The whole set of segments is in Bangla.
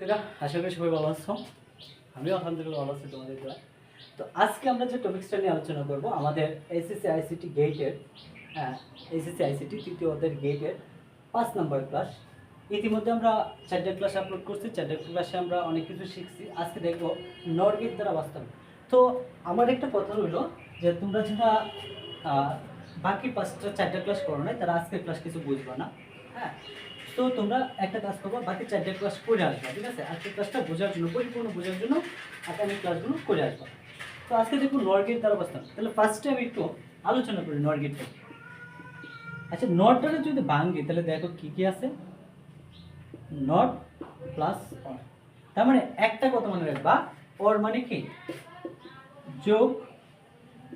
শিক্ষার্থীরা আশা করি সবাই ভালো আছো। আমিও আলহামদুলিল্লাহ ভালো আছি তোমাদের দ্বারা। তো আজকে আমরা যে টপিক্সটা নিয়ে আলোচনা করব, আমাদের এসএসসি আইসিটি গেটের এসএসসি আইসিটি তৃতীয় অধ্যায়ের গেটের পাঁচ নম্বর ক্লাস ইতিমধ্যে আমরা চারটে ক্লাস আপলোড করছি, চারটে ক্লাসে আমরা অনেক কিছু শিখছি। আজকে দেখব নর গেট দ্বারা বাস্তব। তো আমার একটা কথা হলো যে তোমরা যারা বাকি পাঁচটা, চারটে ক্লাস করো নাই, তারা আজকের ক্লাস কিছু বুঝবে না হ্যাঁ। তো তোমরা একটা কাজ করব, বাকি চারটে ক্লাস করে আসবে, ঠিক আছে? আজকের ক্লাসটা বোঝার জন্য, পরিপূর্ণ বোঝার জন্য, আগামী ক্লাসগুলো করে আসব। তো আজকে দেখো নরগেট দ্বারা অবস্থান তাহলে ফার্স্টে আমি একটু আলোচনা করি নরগেটটা আচ্ছা নটটাকে যদি ভাঙ্গি তাহলে দেখো কি কি আছে? নট প্লাস অর তার মানে একটা কথা মনে রাখবা অর মানে কি? যোগ,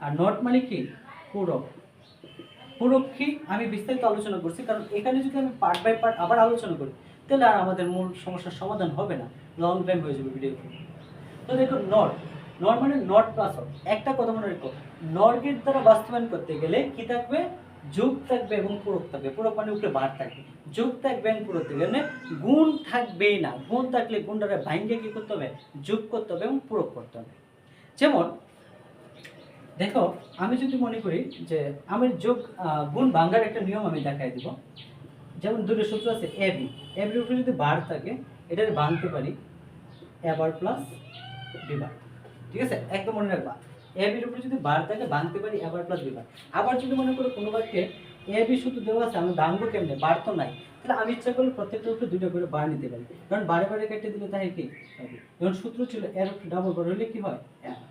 আর নট মানে কি? পূরক। পূরক কি আমি বিস্তারিত আলোচনা করছি, কারণ এখানে যদি আমি পার্ট বাই পার্ট আবার আলোচনা করি, তাহলে আর আমাদের মূল সমস্যার সমাধান হবে না লং টাইম হয়ে যাবে ভিডিও তো। দেখো নট নট মানে নট প্লাস একটা কথা মনে রেখো নট গেট দ্বারা বাস্তবায়ন করতে গেলে কি থাকবে? যোগ থাকবে এবং পূরক থাকবে, পূরক মানে উপরে বার থাকবে। যোগ থাকবে এবং পূরক থাকবে মানে গুণ থাকবেই না। গুণ থাকলে গুণটারে ভাঙ্গে কি করতে হবে? যোগ করতে হবে এবং পূরক করতে হবে। যেমন দেখো, আমি যদি মনে করি যে আমি যোগ গুণ ভাঙ্গার একটা নিয়ম আমি দেখাই দিব। যেমন দুটো সূত্র আছে এ বি এ বির উপরে যদি বার থাকে এটা ভাঙতে পারি এবার প্লাস বিবার ঠিক আছে? একদম মনে রাখবা। এ বির উপরে যদি বার থাকে, ভাঙতে পারি এবার প্লাস বিবার আবার যদি মনে করো কোনো বাক্যে এ বি শুধু দেওয়া আছে, আমি ভাঙবো কেমনে? বার তো নাই। তাহলে আমি ইচ্ছা করলে প্রত্যেকটার উপরে দুটো করে বার নিতে পারি। কারণ বারে বারে কেটে দিলে তাই কি। যেমন সূত্র ছিল, এর ডাবল বার হলে কি হয়? হয়।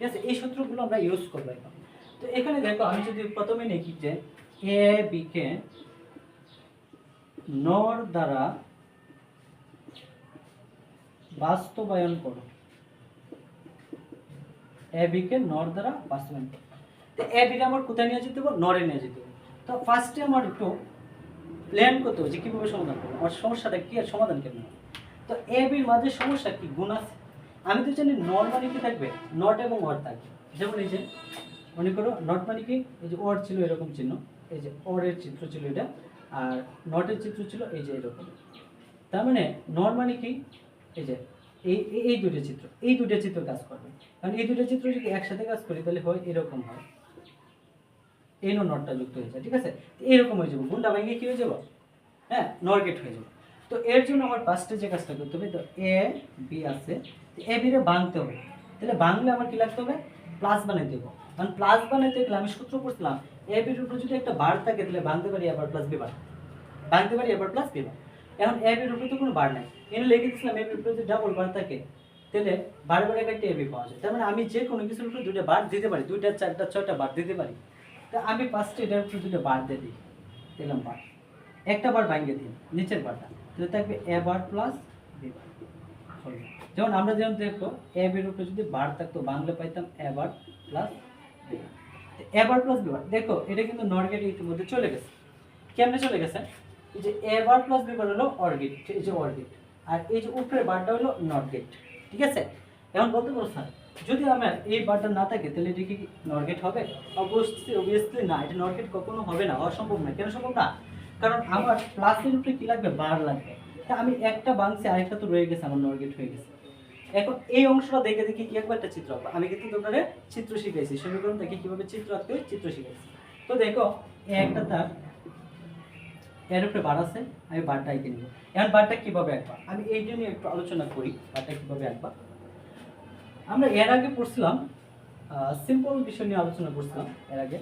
ঠিক আছে? এই সূত্রগুলো আমরা ইউজ করব এখন। তো এখানে দেখো, আমি যদি প্রথমে লিখি যে এ বি কে নর দ্বারা বাস্তবায়ন করো। এ বি কে নর দ্বারা বাস্তবায়ন করো। তো এ বিটা আমার কোথায় নিয়ে যেতে হবে? নরে নিয়ে যেতে হবে। তো ফার্স্টে আমার একটু প্ল্যান করতে হবে যে কীভাবে সমাধান করব। আমার সমস্যাটা কি আর সমাধান হবে? তো এ বির মাঝে সমস্যা কি? গুণ আছে? আমি তো জানি নট মানে কি থাকবে? নট এবং অর থাকবে। যেমন এই যে, মনে করো নট মানে কি? এই যে অর ছিল এরকম চিহ্ন, এই যে অরের চিত্র ছিল এটা, আর নটের চিত্র ছিল এই যে এরকম। তার মানে নট মানে কি? এই যে এই এই- দুটো চিত্র, এই দুটো চিত্র কাজ করবে। কারণ এই দুটো চিত্র যদি একসাথে কাজ করি তাহলে হয় এরকম হয়। এই নো নটটা যুক্ত হয়ে যায়, ঠিক আছে? এরকম হয়ে যাব গুণটা ভেঙে কি হয়ে যাব? হ্যাঁ নরগেট হয়ে যাব। তো এর জন্য আমার ফার্স্টে যে কাজটা করতে হবে, তো এ বি আছে এ ভাঙতে হবে। তাহলে ভাঙলে আমার কি লাগতে হবে? প্লাস বানাইতে হবে। কারণ প্লাস বানাইতে গেলে আমি সূত্র করছিলাম এ বির উপরে যদি একটা বার থাকে, তাহলে ভাঙতে পারি আবার প্লাস বি বার। ভাঙতে পারি আবার প্লাস বি বার। এখন এ বির উপরে তো কোনো বার নাই। এখানে লিখে দিচ্ছিলাম এ বির উপরে যদি ডাবল বার থাকে, তাহলে বারে বারে একটা এ বি পাওয়া যায়। তার মানে আমি যে কোনো কিছুর উপরে দুইটা বার দিতে পারি, দুইটা, চারটা, ছয়টা বার দিতে পারি। তা আমি ফার্স্টে এটার উপরে দুটো বার দিয়ে দিই। দিলাম বার। একটা বার ভাঙিয়ে দিই নিচের বারটা তাহলে থাকবে এ বার প্লাস হলো। যেমন আমরা যেমন দেখো এ বির উপরে যদি বার থাকতো বাংলা পাইতাম A bar plus B bar A bar plus B bar দেখো, এটা কিন্তু নরগেট ইতিমধ্যে চলে গেছে। কেমনে চলে গেছে? এই যে এ বার প্লাস বি বার হলো অর্গেট এই যে অর্গেট আর এই যে উপরের বারটা হলো নট গেট ঠিক আছে? এখন বলতে পারো, স্যার, যদি আমার এই বারটা না থাকে, তাহলে এটা কি নরগেট হবে? অবশ্যই অবভিয়াসলি না, এটা নরগেট কখনো হবে না, অসম্ভব না কেন সম্ভব না? কারণ আমার প্লাসের উপরে কি লাগবে? বার লাগবে। আমি একটা বাংছি আরেকটা তো রয়ে গেছে, আমার নরগেট হয়ে গেছে। এখন এই অংশটা দেখে দেখি কি একবার একটা চিত্র আঁকবো? আমি কিন্তু তোমরা চিত্র শিখাইছি, সমীকরণ দেখে কীভাবে চিত্র আঁকতে চিত্র শিখাইছি। তো দেখো একটা তার, এর উপরে বার আছে, আমি বারটা এঁকে নিব। এখন বারটা কীভাবে আঁকবা? আমি এই জন্য একটু আলোচনা করি, বারটা কীভাবে আঁকবা? আমরা এর আগে পড়ছিলাম সিম্পল বিষয় নিয়ে আলোচনা করছিলাম এর আগে,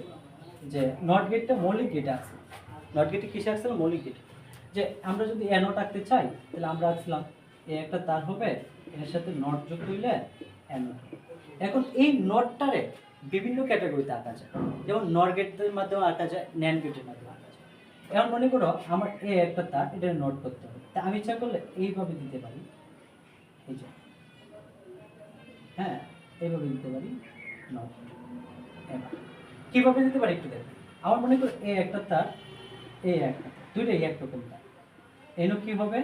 যে নট গেটটা মৌলিক গেটে আছে। নট গেটে কিসে আসছিল মৌলিক গেট যে আমরা যদি এ নট আঁকতে চাই, তাহলে আমরা আঁকছিলাম এ একটা তার হবে, এর সাথে নট যোগ হইলে এ এখন এই নটটারে বিভিন্ন ক্যাটাগরিতে আঁকা যায়। যেমন নট গেটের মাধ্যমে আঁকা যায় ন্যান গেটের মাধ্যমে আঁকা যায়। এখন মনে করো, আমার এ একটা তার এটা নোট করতে হবে। তা আমি ইচ্ছা করলে এইভাবে দিতে পারি। এই যে হ্যাঁ এইভাবে দিতে পারি, নট। কীভাবে দিতে পারি একটু দেখো। আমার মনে করো এ একটা তার, এ একটা দুইটাই এক রকম তার। এনো কি হবে?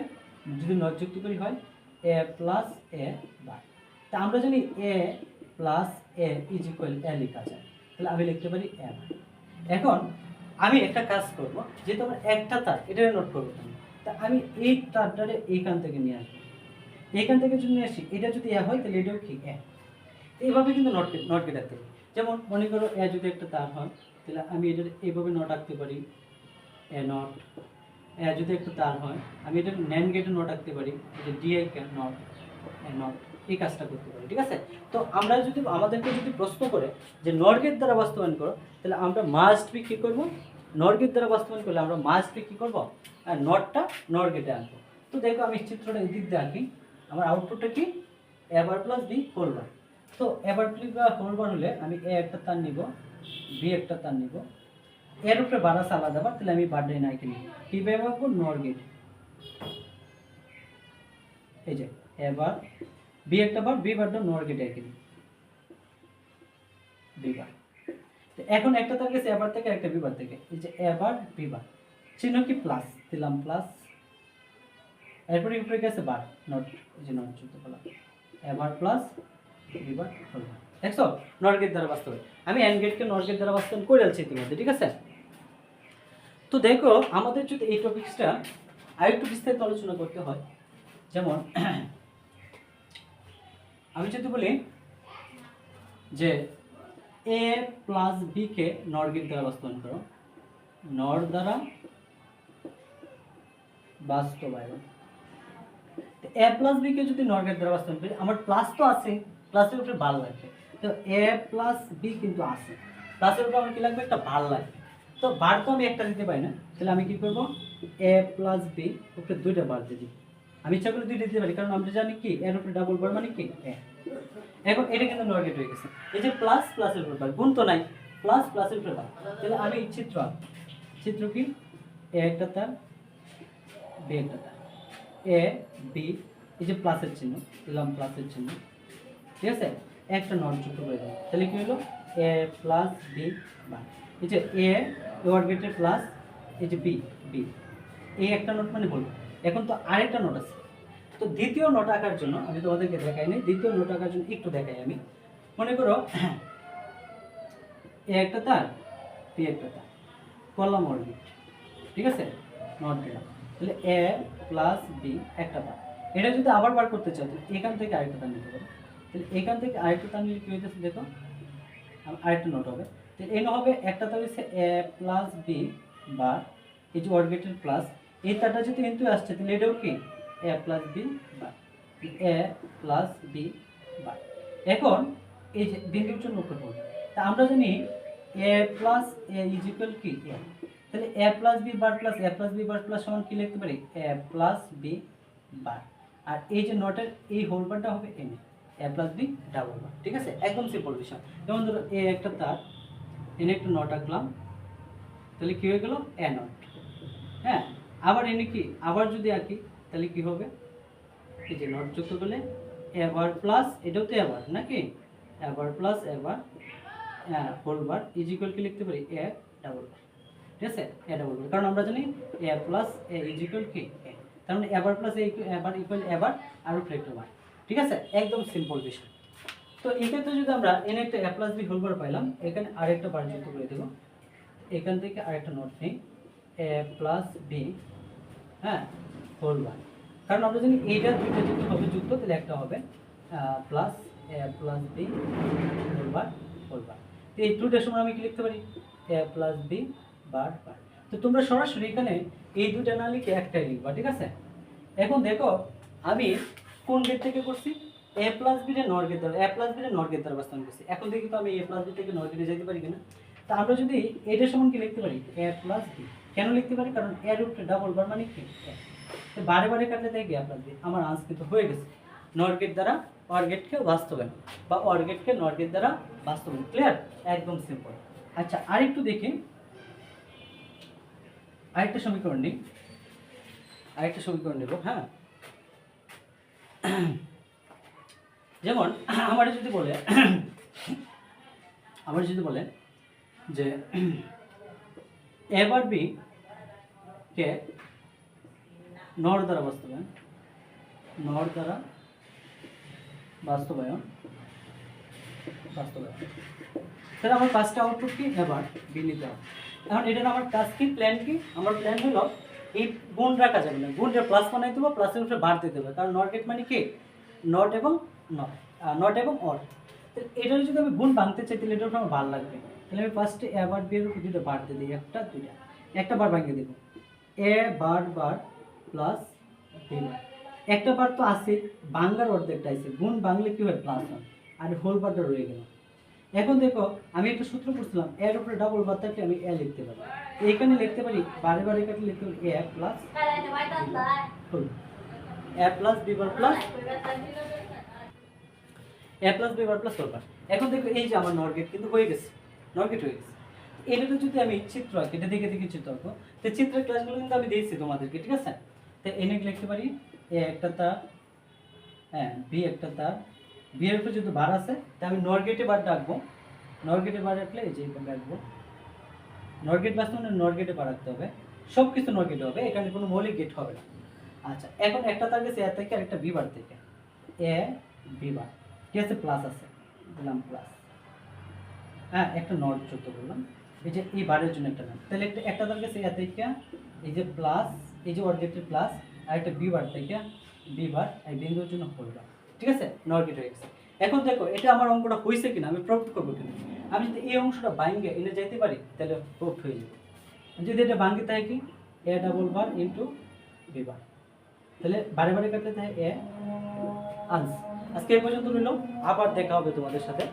যদি নট যুক্ত করি হয়, এ প্লাস এ বার তা আমরা জানি A plus A is equal A লেখা যায়। তাহলে আমি লিখতে পারি এ এখন আমি একটা কাজ করব, যেহেতু আমার একটা তার এটা নোট করব তা আমি এই তারটারে এইখান থেকে নিয়ে আসব। এখান থেকে যদি আসি, এটা যদি এ হয়, তাহলে এটাও কি এ? এইভাবে কিন্তু নট নট পারি যেমন মনে করো এ যদি একটা তার হয়, তাহলে আমি এটা এইভাবে নট আঁকতে পারি। এ নট যদি একটা তার হয়। আমি এটা ন্যান গেটে নট আঁকতে পারি যে ডিআই নট নট এই কাজটা করতে পারি, ঠিক আছে? তো আমরা যদি, আমাদেরকে যদি প্রশ্ন করে যে নট গেট দ্বারা বাস্তবায়ন করো, তাহলে আমরা মাস্ট বি কী করব? নর্গের দ্বারা বাস্তবায়ন করলে আমরা মাস্ট বি কী করব? আর নটটা নর্গেটে গেটে আনব। তো দেখো, আমি চিত্রটা এদিক দিয়ে আঁকি। আমার আউটপুটটা কি? এবার প্লাস বি হোল বার তো এবার প্লাস বা হোল বার হলে আমি এ একটা তার নিব বি একটা তার নিব। এর উপরে বার আছে আলাদা তাহলে আমি বারটাই না এঁকে নিব কি ব্যবহার করব? নর গেট এই যে, এবার বি একটা বার, বি বারটা নর গেটে এঁকে নিব বি বার। তো এখন একটা তার এবার থেকে, একটা বিবার থেকে। এই যে এবার বিবার চিহ্ন কি? প্লাস। দিলাম প্লাস। এরপরে উপরে গেছে বার। নট, এই যে নট যুক্ত করলাম। এবার প্লাস করলাম দেখছ? নট গেট দ্বারা বাস্তব। আমি এন গেটকে নট গেট দ্বারা বাস্তবায়ন করে আলছি ইতিমধ্যে, ঠিক আছে? তো দেখো, আমাদের যদি এই টপিক্সটা আরেকটু বিস্তারিত আলোচনা করতে হয়, যেমন, আমি যদি বলি যে এ প্লাস বি কে নর গেট দ্বারা বাস্তবায়ন করো। নর দ্বারা বাস্তবায়ন। এ প্লাস বি কে যদি নর্গেট দ্বারা বাস্তবায়ন করি, আমার প্লাস তো আছে প্লাসের উপরে ভালো লাগবে। তো এ প্লাস বি কিন্তু আছে। প্লাসের উপরে আমার কি লাগবে? একটা ভালো লাগবে। তো বার তো আমি একটা দিতে পারি না, তাহলে আমি কি করব? এ প্লাস বি উপরে দুইটা বার দিয়ে দিই আমি ইচ্ছা করে দুইটা দিতে পারি, কারণ আমরা জানি কি এর উপরে ডাবল বার মানে কি? এ এখন এটা কিন্তু নর্গেট হয়ে গেছে। এই যে প্লাস প্লাসের উপরে বার, গুণ তো নাই। প্লাস প্লাসের উপরে বার। তাহলে আমি চিত্র চিত্র কি? এ একটা তার বি একটা তার। এ বি এই যে প্লাসের চিহ্ন, দিলাম প্লাসের চিহ্ন। ঠিক আছে? একটা নট যুক্ত করে দিলাম। তাহলে কি হলো? এ প্লাস বি বাই এই যে এ ওয়ার গেটের প্লাস এই যে বি বি এই একটা নোট মানে বলব এখন তো আরেকটা নোট আছে। তো দ্বিতীয় নোট আঁকার জন্য, আমি তোমাদেরকে দেখাই নাই দ্বিতীয় নোট আঁকার জন্য একটু দেখাই আমি। মনে করো, এ একটা তার বি একটা তার। কলাম অর্বিট ঠিক আছে? নট দিলাম তাহলে এ প্লাস বি একটা বার এটা যদি আবার বার করতে চাও এখান থেকে আরেকটা তার নিতে পারো। তাহলে এখান থেকে আরেকটা তার নিলে কি হইতেছে দেখো? আর আরেকটা নোট হবে। তো এন হবে একটা হচ্ছে এ প্লাস বি বার এই যে অর্বিটের প্লাস এই তারটা যদি কিন্তু আসছে, তাহলে এটাও কি? A plus B bar A plus B. Bar এখন এই যে বিন্দুর জন্য উপরে পড়বে তা আমরা জানি A plus A is equal কি? এ তাহলে A plus B bar plus A plus B bar plus সমান কি লিখতে পারি? এ প্লাস বি বার আর এই যে নটের এই হোল বারটা হবে N A plus B double bar ঠিক আছে? একদম সিম্পল বিষয়। যেমন ধরো এ একটা তার এনে একটা নট আঁকলাম। তাহলে কি হয়ে গেল? এ নট হ্যাঁ? আবার এনে কি? আবার যদি আঁকি, তাহলে কি হবে? এই যে নট যুক্ত করলে এবার প্লাস এটাও তো এবার নাকি? এবার প্লাস এবার হোল বার ইজ ইকুয়াল কি লিখতে পারি? এ ডাবল ঠিক আছে? এ ডাবল কারণ আমরা জানি A plus A is equal কি? তার মানে এবার প্লাস এবার ইকুয়াল এবার আর একটা বার ঠিক আছে? একদম সিম্পল বিষয় তো এক্ষেত্রে যদি আমরা এন একটা A plus B whole bar পাইলাম, এখানে আরেকটা বার যুক্ত করে দেবো। এখান থেকে আরেকটা নোট নেই। এ প্লাস বি হ্যাঁ হোল বার কারণ আমরা জানি এইটা দুইটা যদি হবে, যুক্ত, তাহলে একটা হবে plus A plus B whole bar whole bar এই দুটার সময় আমি কি লিখতে পারি? এ প্লাস বি বার বার তো তোমরা সরাসরি এখানে এই দুটা না লিখে একটাই লিখবা, ঠিক আছে? এখন দেখো, আমি কোন গেট থেকে করছি? এ প্লাস বি রে নর গেট দ্বারা এ প্লাস বি রে নর গেট দ্বারা বাস্তবায়ন করছি। এখন দেখি তো আমি এ প্লাস বি থেকে নর গেটে যেতে পারি কিনা। তা আমরা যদি এটার সমান কি লিখতে পারি? এ প্লাস বি কেন লিখতে পারি? কারণ এর উপরে ডাবল বার মানে কি? তো বারে বারে কাটলে দেখি আপনার দিয়ে আমার আনসার কিন্তু হয়ে গেছে। নর গেট দ্বারা অর গেটকে বাস্তবায়ন বা অর গেটকে নর গেট দ্বারা বাস্তবায়ন। ক্লিয়ার একদম সিম্পল আচ্ছা আরেকটু দেখি। আরেকটা সমীকরণ নিই। আরেকটা সমীকরণ নেব হ্যাঁ? যেমন, আমার যদি বলে, আমার যদি বলে যে, এবার বি কে নর দ্বারা বাস্তবায়ন নর দ্বারা বাস্তবায়ন বাস্তবায়ন। তাহলে আমার কাজটা আউটপুট কি? এবার বি নিতে হবে। এখন এটার আমার কাজ কি? প্ল্যান কি? আমার প্ল্যান হলো এই গুণ রাখা যাবে না। গুণটা প্লাস বানাইতে হবে প্লাসের উপরে বার দিতে হবে কারণ নর গেট মানে কি? নট এবং নট নট এবং অর এটা যদি আমি গুণ ভাঙতে চাই, তাহলে এটা আমার ভালো লাগবে। তাহলে আমি ফার্স্টে এ বার বি এর উপর দুটো বার দিয়ে দিই, একটা, দুইটা। একটা বার ভাঙিয়ে দেবো। A bar bar plus B bar. একটা বার তো আছে বাংলার অর্ধেকটা আছে। গুণ বাংলা কি হয়? প্লাস হয়। আর হোল বারটা রয়ে গেল। এখন দেখো, আমি একটা সূত্র করছিলাম এর উপরে ডাবল বার থাকলে আমি এ লিখতে পারি। এইখানে লিখতে পারি, বারে বারে কাটলে লিখতে পারি A plus whole A plus B bar plus A plus B bar plus bar এখন দেখো, এই যে আমার নর গেট কিন্তু হয়ে গেছে। নর গেট হয়ে গেছে। এটাতে যদি আমি চিত্র আঁকি, এটা দেখে দেখে চিত্র আঁকবো। তো চিত্রের ক্লাসগুলো কিন্তু আমি দিয়েছি তোমাদেরকে, ঠিক আছে? তো এনে লিখতে পারি এ একটা তার হ্যাঁ বি একটা তার বি এর উপর যদি বার আছে তা আমি নর গেটে বার ডাকবো নরগেটে বার রাখলে এই যে এখানে রাখব নরগেট বাস মানে নর গেটে বার রাখতে হবে। সব কিছু নরগেটে হবে, এখানে কোনো মৌলিক গেট হবে না। আচ্ছা এখন একটা তার গেছে এ থেকে আর একটা বি বার থেকে। A B bar. কি আছে প্লাস আছে, দিলাম প্লাস হ্যাঁ একটা নট যুক্ত করলাম। এই যে এই বারের জন্য একটা নাম তাহলে একটা একটা তার কাছে এ থেকে এই যে প্লাস এই যে অর্গেটের প্লাস আর একটা বি বার থেকে বি বার এই বিন্দুর জন্য বার ঠিক আছে? নট গেট হয়ে গেছে এখন দেখো, এটা আমার অঙ্কটা হয়েছে কিনা, আমি প্রুফ করব কিনা। আমি যদি এই অংশটা বাইঙ্গে এনে যাইতে পারি, তাহলে প্রুফ হয়ে যাবে। যদি এটা বাঙ্গি থাকে কি? A double bar into B bar তাহলে বারে বারে কাটলে থাকে এ আনস আজকে এই পর্যন্ত রইল। আবার দেখা হবে তোমাদের সাথে।